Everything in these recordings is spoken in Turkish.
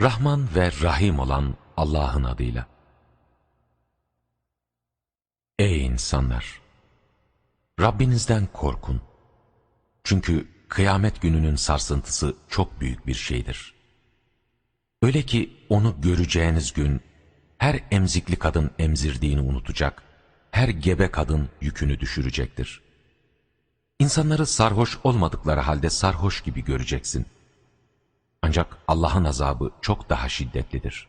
Rahman ve Rahim olan Allah'ın adıyla. Ey insanlar! Rabbinizden korkun. Çünkü kıyamet gününün sarsıntısı çok büyük bir şeydir. Öyle ki onu göreceğiniz gün her emzikli kadın emzirdiğini unutacak, her gebe kadın yükünü düşürecektir. İnsanları sarhoş olmadıkları halde sarhoş gibi göreceksin. Ancak Allah'ın azabı çok daha şiddetlidir.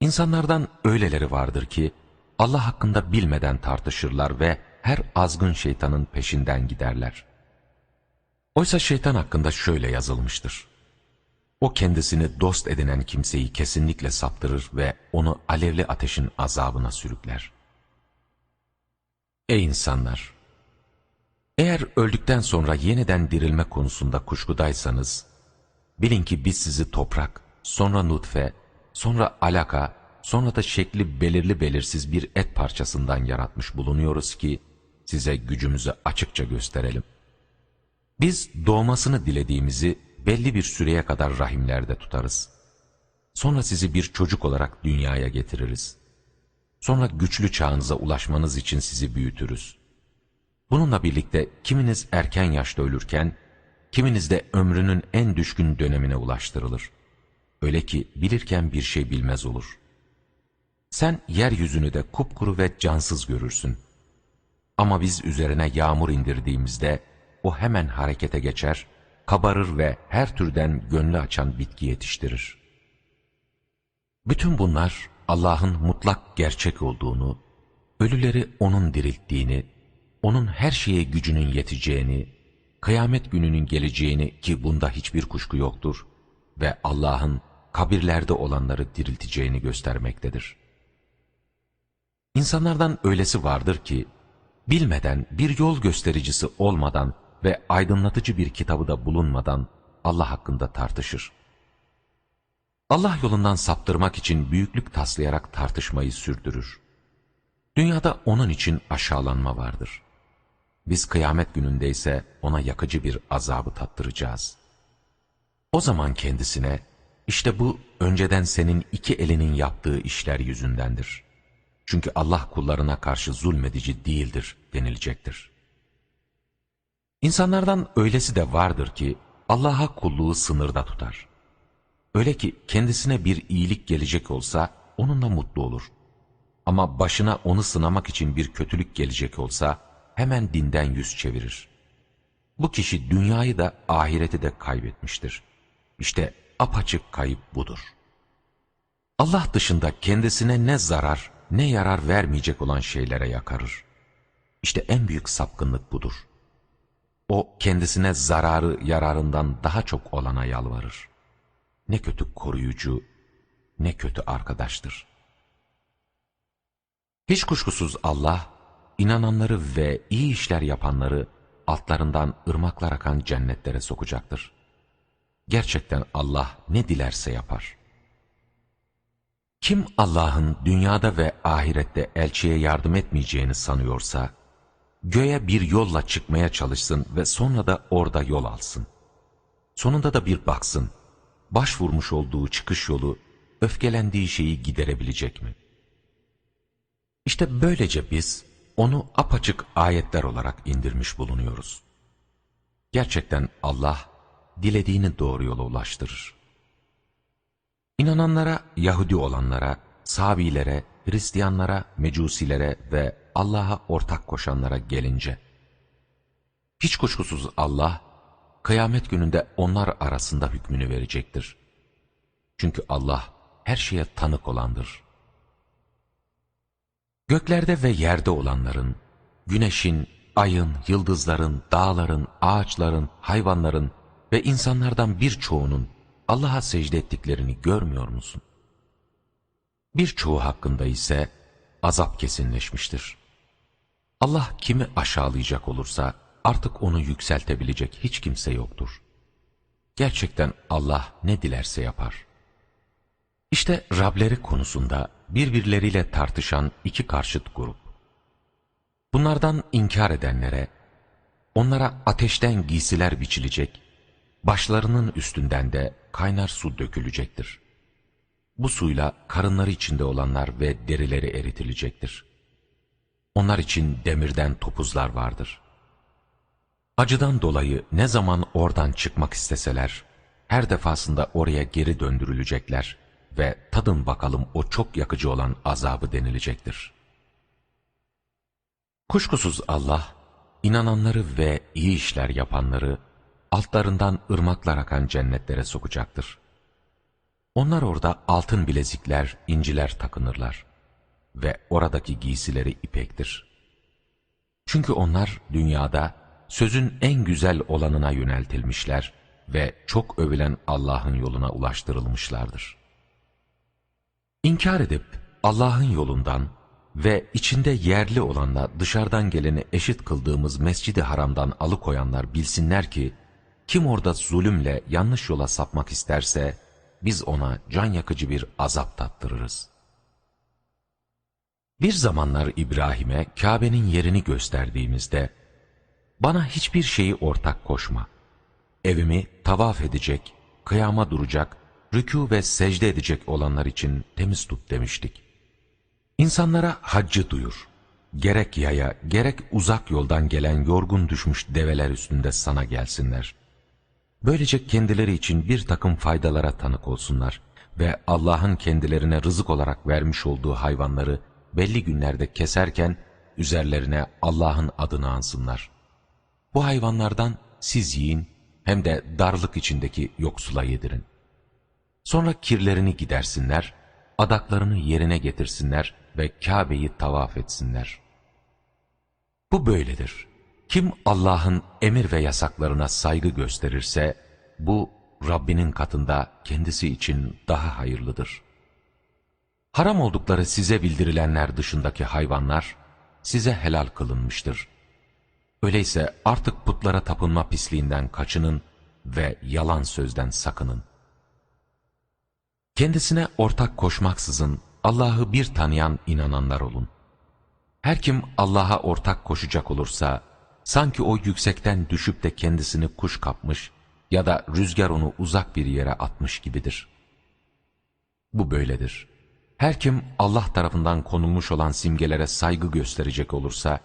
İnsanlardan öyleleri vardır ki, Allah hakkında bilmeden tartışırlar ve her azgın şeytanın peşinden giderler. Oysa şeytan hakkında şöyle yazılmıştır. O kendisini dost edinen kimseyi kesinlikle saptırır ve onu alevli ateşin azabına sürükler. Ey insanlar! Eğer öldükten sonra yeniden dirilme konusunda kuşkudaysanız, bilin ki biz sizi toprak, sonra nutfe, sonra alaka, sonra da şekli belirli belirsiz bir et parçasından yaratmış bulunuyoruz ki, size gücümüzü açıkça gösterelim. Biz doğmasını dilediğimizi belli bir süreye kadar rahimlerde tutarız. Sonra sizi bir çocuk olarak dünyaya getiririz. Sonra güçlü çağınıza ulaşmanız için sizi büyütürüz. Bununla birlikte kiminiz erken yaşta ölürken, kiminiz de ömrünün en düşkün dönemine ulaştırılır. Öyle ki bilirken bir şey bilmez olur. Sen yeryüzünü de kupkuru ve cansız görürsün. Ama biz üzerine yağmur indirdiğimizde o hemen harekete geçer, kabarır ve her türden gönlü açan bitki yetiştirir. Bütün bunlar Allah'ın mutlak gerçek olduğunu, ölüleri O'nun dirilttiğini, O'nun her şeye gücünün yeteceğini, kıyamet gününün geleceğini ki bunda hiçbir kuşku yoktur ve Allah'ın kabirlerde olanları dirilteceğini göstermektedir. İnsanlardan öylesi vardır ki, bilmeden bir yol göstericisi olmadan ve aydınlatıcı bir kitabı da bulunmadan Allah hakkında tartışır. Allah yolundan saptırmak için büyüklük taslayarak tartışmayı sürdürür. Dünyada onun için aşağılanma vardır. Biz kıyamet gününde ise ona yakıcı bir azabı tattıracağız. O zaman kendisine, işte bu önceden senin iki elinin yaptığı işler yüzündendir. Çünkü Allah kullarına karşı zulmedici değildir denilecektir. İnsanlardan öylesi de vardır ki Allah'a kulluğu sınırda tutar. Öyle ki kendisine bir iyilik gelecek olsa onunla mutlu olur. Ama başına onu sınamak için bir kötülük gelecek olsa hemen dinden yüz çevirir. Bu kişi dünyayı da ahireti de kaybetmiştir. İşte apaçık kayıp budur. Allah dışında kendisine ne zarar ne yarar vermeyecek olan şeylere yakarır. İşte en büyük sapkınlık budur. O kendisine zararı yararından daha çok olana yalvarır. Ne kötü koruyucu, ne kötü arkadaştır. Hiç kuşkusuz Allah, inananları ve iyi işler yapanları altlarından ırmaklar akan cennetlere sokacaktır. Gerçekten Allah ne dilerse yapar. Kim Allah'ın dünyada ve ahirette elçiye yardım etmeyeceğini sanıyorsa, göğe bir yolla çıkmaya çalışsın ve sonra da orada yol alsın. Sonunda da bir baksın, başvurmuş olduğu çıkış yolu, öfkelendiği şeyi giderebilecek mi? İşte böylece biz, onu apaçık ayetler olarak indirmiş bulunuyoruz. Gerçekten Allah, dilediğini doğru yola ulaştırır. İnananlara, Yahudi olanlara, Sabilere, Hristiyanlara, Mecusilere ve Allah'a ortak koşanlara gelince, hiç kuşkusuz Allah, kıyamet gününde onlar arasında hükmünü verecektir. Çünkü Allah her şeye tanık olandır. Göklerde ve yerde olanların, güneşin, ayın, yıldızların, dağların, ağaçların, hayvanların ve insanlardan birçoğunun Allah'a secde ettiklerini görmüyor musun? Birçoğu hakkında ise azap kesinleşmiştir. Allah kimi aşağılayacak olursa artık onu yükseltebilecek hiç kimse yoktur. Gerçekten Allah ne dilerse yapar. İşte Rableri konusunda birbirleriyle tartışan iki karşıt grup. Bunlardan inkar edenlere, onlara ateşten giysiler biçilecek, Başlarının üstünden de kaynar su dökülecektir. Bu suyla karınları içinde olanlar ve derileri eritilecektir. Onlar için demirden topuzlar vardır. Acıdan dolayı ne zaman oradan çıkmak isteseler, her defasında oraya geri döndürülecekler ve tadın bakalım o çok yakıcı olan azabı denilecektir. Kuşkusuz Allah, inananları ve iyi işler yapanları, altlarından ırmaklar akan cennetlere sokacaktır. Onlar orada altın bilezikler, inciler takınırlar ve oradaki giysileri ipektir. Çünkü onlar dünyada sözün en güzel olanına yöneltilmişler ve çok övülen Allah'ın yoluna ulaştırılmışlardır. İnkar edip Allah'ın yolundan ve içinde yerli olanla dışarıdan geleni eşit kıldığımız mescidi haramdan alıkoyanlar bilsinler ki, kim orada zulümle yanlış yola sapmak isterse, biz ona can yakıcı bir azap tattırırız. Bir zamanlar İbrahim'e Kabe'nin yerini gösterdiğimizde, bana hiçbir şeyi ortak koşma. Evimi tavaf edecek, kıyama duracak, rükû ve secde edecek olanlar için temiz tut demiştik. İnsanlara haccı duyur. Gerek yaya, gerek uzak yoldan gelen yorgun düşmüş develer üstünde sana gelsinler. Böylece kendileri için bir takım faydalara tanık olsunlar ve Allah'ın kendilerine rızık olarak vermiş olduğu hayvanları belli günlerde keserken üzerlerine Allah'ın adını ansınlar. Bu hayvanlardan siz yiyin hem de darlık içindeki yoksula yedirin. Sonra kirlerini gidersinler, adaklarını yerine getirsinler ve Kabe'yi tavaf etsinler. Bu böyledir. Kim Allah'ın emir ve yasaklarına saygı gösterirse, bu Rabbinin katında kendisi için daha hayırlıdır. Haram oldukları size bildirilenler dışındaki hayvanlar, size helal kılınmıştır. Öyleyse artık putlara tapınma pisliğinden kaçının ve yalan sözden sakının. Kendisine ortak koşmaksızın Allah'ı bir tanıyan inananlar olun. Her kim Allah'a ortak koşacak olursa, sanki o yüksekten düşüp de kendisini kuş kapmış ya da rüzgar onu uzak bir yere atmış gibidir. Bu böyledir. Her kim Allah tarafından konulmuş olan simgelere saygı gösterecek olursa,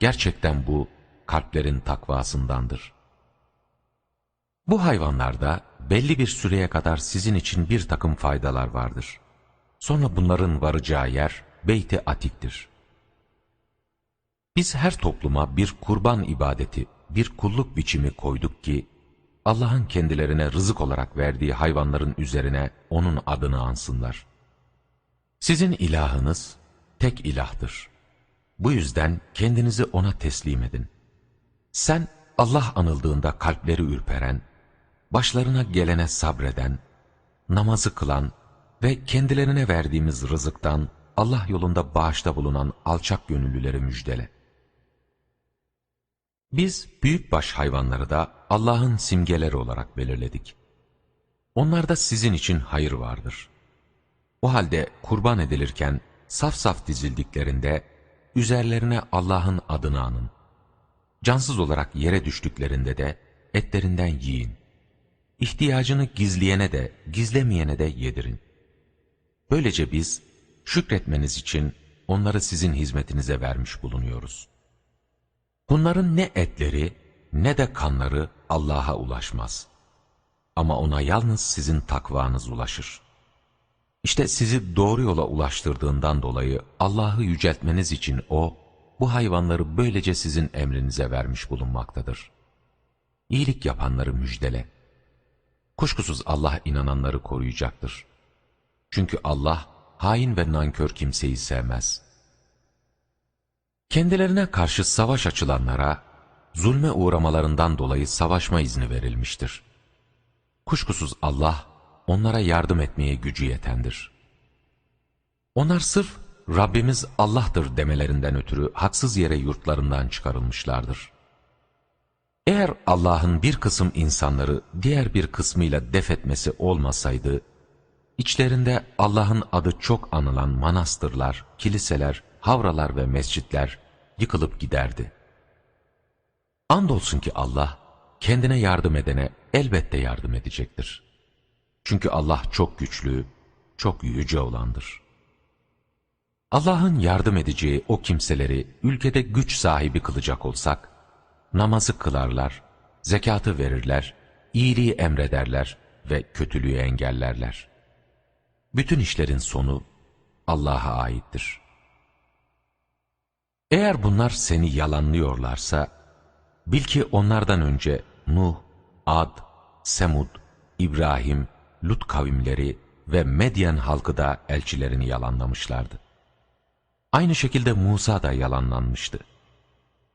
gerçekten bu kalplerin takvasındandır. Bu hayvanlarda belli bir süreye kadar sizin için bir takım faydalar vardır. Sonra bunların varacağı yer Beyt-i Atik'tir. Biz her topluma bir kurban ibadeti, bir kulluk biçimi koyduk ki, Allah'ın kendilerine rızık olarak verdiği hayvanların üzerine O'nun adını ansınlar. Sizin ilahınız tek ilahtır. Bu yüzden kendinizi O'na teslim edin. Sen Allah anıldığında kalpleri ürperen, başlarına gelene sabreden, namazı kılan ve kendilerine verdiğimiz rızıktan Allah yolunda bağışta bulunan alçak gönüllüleri müjdele. Biz büyükbaş hayvanları da Allah'ın simgeleri olarak belirledik. Onlarda sizin için hayır vardır. O halde kurban edilirken saf saf dizildiklerinde üzerlerine Allah'ın adını anın. Cansız olarak yere düştüklerinde de etlerinden yiyin. İhtiyacını gizleyene de gizlemeyene de yedirin. Böylece biz şükretmeniz için onları sizin hizmetinize vermiş bulunuyoruz. Bunların ne etleri ne de kanları Allah'a ulaşmaz. Ama ona yalnız sizin takvanız ulaşır. İşte sizi doğru yola ulaştırdığından dolayı Allah'ı yüceltmeniz için O, bu hayvanları böylece sizin emrinize vermiş bulunmaktadır. İyilik yapanları müjdele. Kuşkusuz Allah inananları koruyacaktır. Çünkü Allah hain ve nankör kimseyi sevmez. Kendilerine karşı savaş açılanlara, zulme uğramalarından dolayı savaşma izni verilmiştir. Kuşkusuz Allah, onlara yardım etmeye gücü yetendir. Onlar sırf Rabbimiz Allah'tır demelerinden ötürü haksız yere yurtlarından çıkarılmışlardır. Eğer Allah'ın bir kısım insanları diğer bir kısmıyla def etmesi olmasaydı, içlerinde Allah'ın adı çok anılan manastırlar, kiliseler, havralar ve mescitler yıkılıp giderdi. Andolsun ki Allah, kendine yardım edene elbette yardım edecektir. Çünkü Allah çok güçlü, çok yüce olandır. Allah'ın yardım edeceği o kimseleri ülkede güç sahibi kılacak olsak, namazı kılarlar, zekatı verirler, iyiliği emrederler ve kötülüğü engellerler. Bütün işlerin sonu Allah'a aittir. Eğer bunlar seni yalanlıyorlarsa, bil ki onlardan önce Nuh, Ad, Semud, İbrahim, Lut kavimleri ve Medyen halkı da elçilerini yalanlamışlardı. Aynı şekilde Musa da yalanlanmıştı.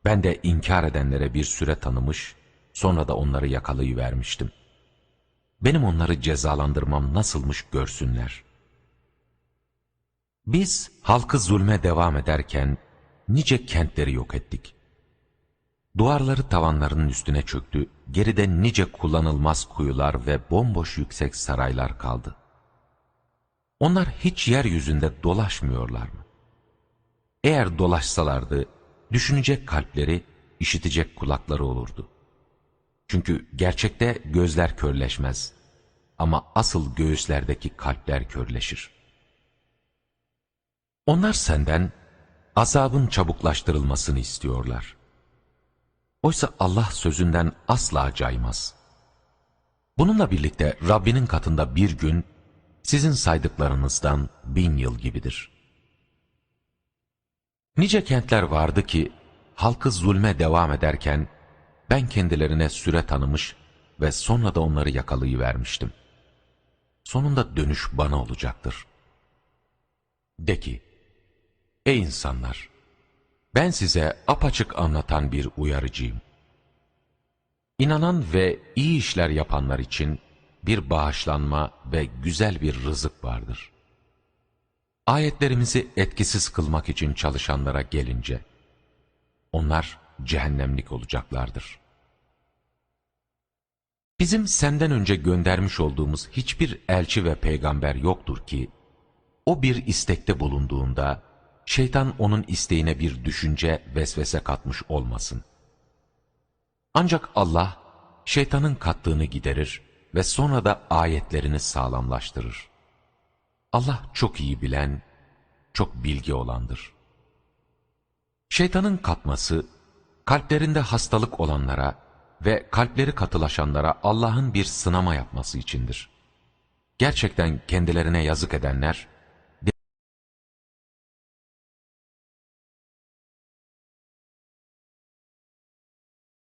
Ben de inkar edenlere bir süre tanımış, sonra da onları yakalayıvermiştim. Benim onları cezalandırmam nasılmış görsünler. Biz halkı zulme devam ederken nice kentleri yok ettik. Duvarları tavanlarının üstüne çöktü, geride nice kullanılmaz kuyular ve bomboş yüksek saraylar kaldı. Onlar hiç yeryüzünde dolaşmıyorlar mı? Eğer dolaşsalardı, düşünecek kalpleri, işitecek kulakları olurdu. Çünkü gerçekte gözler körleşmez ama asıl göğüslerdeki kalpler körleşir. Onlar senden azabın çabuklaştırılmasını istiyorlar. Oysa Allah sözünden asla caymaz. Bununla birlikte Rabbinin katında bir gün sizin saydıklarınızdan bin yıl gibidir. Nice kentler vardı ki halkı zulme devam ederken ben kendilerine süre tanımış ve sonra da onları yakalayıvermiştim. Sonunda dönüş bana olacaktır. De ki, ey insanlar, ben size apaçık anlatan bir uyarıcıyım. İnanan ve iyi işler yapanlar için bir bağışlanma ve güzel bir rızık vardır. Ayetlerimizi etkisiz kılmak için çalışanlara gelince, onlar cehennemlik olacaklardır. Bizim senden önce göndermiş olduğumuz hiçbir elçi ve peygamber yoktur ki, o bir istekte bulunduğunda, şeytan onun isteğine bir düşünce vesvese katmış olmasın. Ancak Allah, şeytanın kattığını giderir ve sonra da ayetlerini sağlamlaştırır. Allah çok iyi bilen, çok bilgi olandır. Şeytanın katması, kalplerinde hastalık olanlara ve kalpleri katılaşanlara Allah'ın bir sınama yapması içindir. Gerçekten kendilerine yazık edenler,